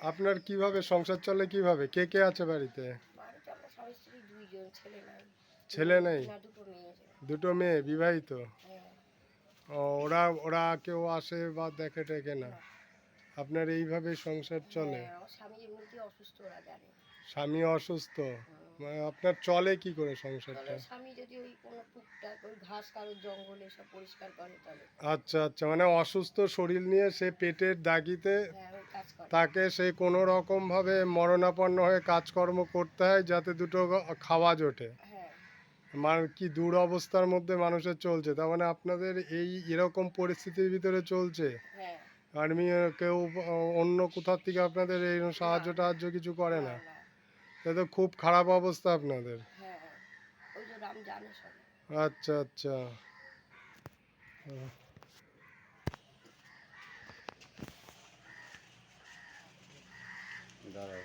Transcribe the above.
আপনার কীভাবে সংসার চলে কীভাবে? কে কে আছে বাড়িতে? ছেলে নাই? দুটো মেয়ে বিবাহিত? হ্যাঁ। ওরা ওরা কেউ আসে বা দেখে টেকে না? আপনার এইভাবে সংসার চলে? হ্যাঁ, স্বামী অসুস্থ মানে আপনার চলে কি করে সংসারটা? স্বামী যদি ওই কোনো টুকটাক ওই ঘাস কারোর জঙ্গলে সব পরিষ্কার করে তবে আচ্ছা আচ্ছা। মানে অসুস্থ শরীর নিয়ে সে পেটের দাগিতে হ্যাঁ। তাকে সে কোনো রকম ভাবে মরণাপন্ন হয়ে কাজকর্ম করতে হয় যাতে দুটো খাওয়া জোটে। হ্যাঁ। মানে কি দূর অবস্থার মধ্যে মানুষের চলছে তার মানে আপনাদের এই এরকম পরিস্থিতির ভিতরে চলছে? হ্যাঁ। আর্মি কেউ অন্য কোথার থেকে আপনাদের এই সাহায্য টাহায্য কিছু করে না? না, না, এটা তো খুব খারাপ অবস্থা আপনাদের। হ্যাঁ আচ্ছা আচ্ছা। দাঁড়াও